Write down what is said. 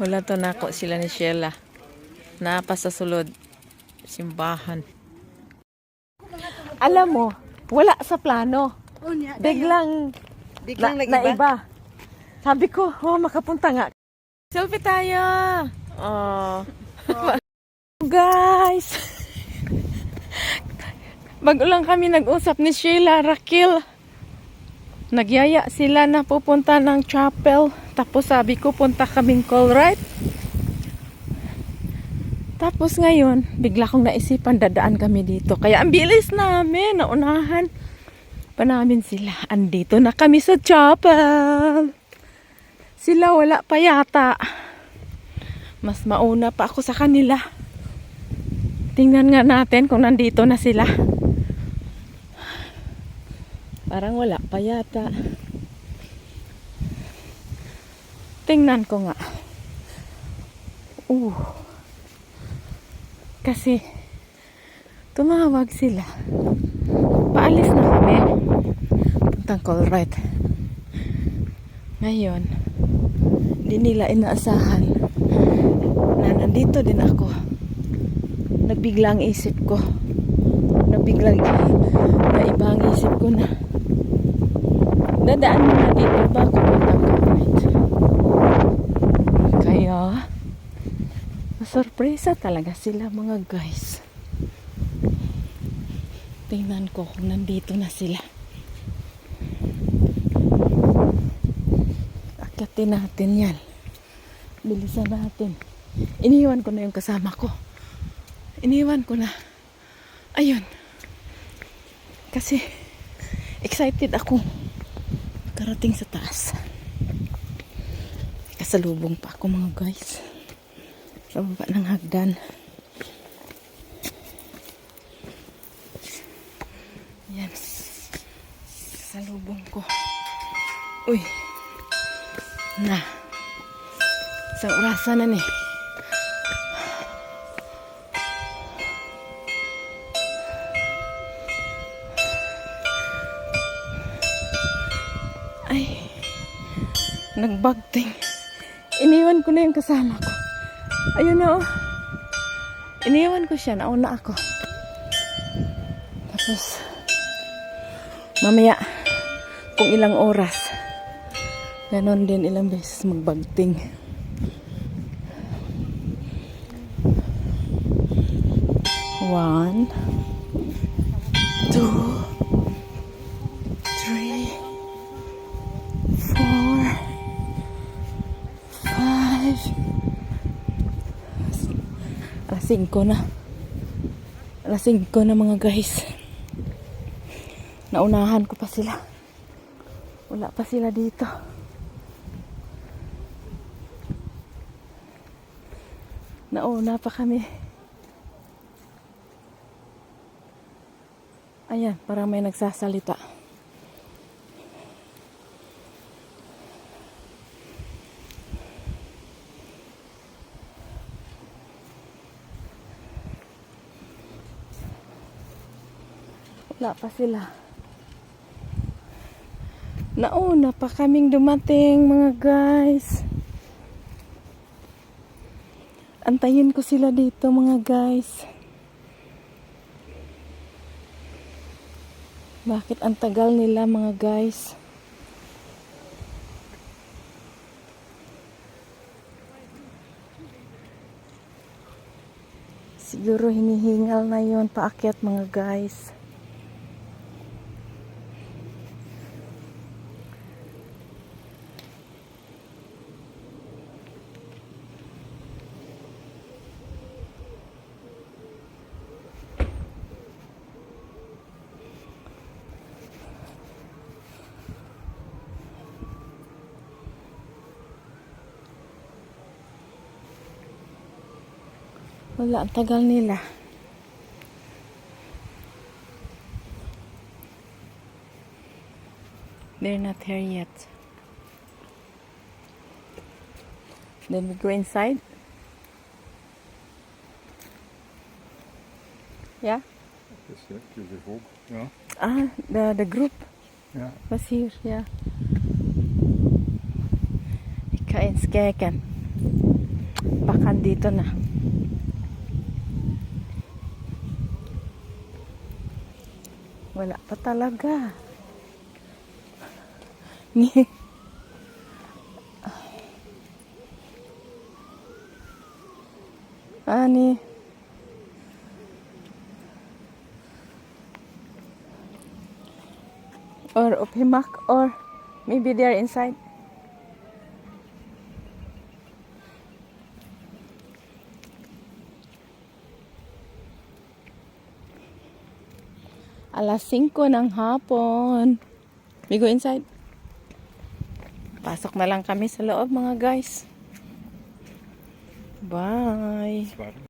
Wala to nako sila ni Sheila. Napa sa sulod. Simbahan. Alam mo, wala sa plano. Oh. Biglang Biglang na, nag-iba. naiba. Sabi ko, oh, makapunta nga. Selfie tayo! Oh. Guys! Bago lang kami nag-usap ni Sheila, Raquel. Nagyaya sila na pupunta ng chapel. Tapos sabi ko, punta kaming Colruyt. Tapos ngayon, bigla kong naisipan dadaan kami dito. Kaya ang bilis namin, naunahan pa namin sila. Andito na kami sa chapel. Sila wala pa yata. Mas mauna pa ako sa kanila. Tingnan nga natin kung nandito na sila. Parang wala pa yata. Tingnan ko nga. Uh. Kasi tumawag sila. Paalis na kami. Puntang Colruyt. Ngayon, di nila inaasahan na nandito din ako. Nagbigla ang isip ko. Nagbigla na iba ang isip dadaan mo na dito ba ako puntang Colruyt. Kaya, masurpresa talaga sila mga guys. Tingnan ko kung nandito na sila. Akatin natin yan. Bilisan natin. Iniwan ko na yung kasama ko. Iniwan ko na. Ayun. Kasi excited ako karating sa taas. Kasalubong pa ako mga guys. Sa baba ng hagdan. Yan. Kasalubong ko. Uy. Na. Sa orasan na ni. Ay. Nagbagting. Iniwan ko na yung kasama ko. Ayun na oh. Iniwan ko siya. Nauna ako. Tapos, mamaya, kung ilang oras, ganon din ilang beses magbagting. One, two, 5 alas 5 na. Alas 5 na mga guys. Naunahan ko pa sila. Wala pa sila dito. Nauna pa kami. Ayan parang may nagsasalita. Wala pa sila. Nauna pa kaming dumating mga guys. Antayin ko sila dito mga guys. Bakit ang tagal nila mga guys? Siguro hinihingal na yon paakyat mga guys. Wala, ang tagal nila. They're not here yet. Then we go inside. Yeah? Het is even op. Ja. Ah, the, the group Ja. was here, yeah. Ik ga eens kijken. baka dito na. Wala pa talaga. Ni Ani. Or upimak or maybe they're inside. Alas 5 ng hapon. We go inside. Pasok na lang kami sa loob mga guys. Bye.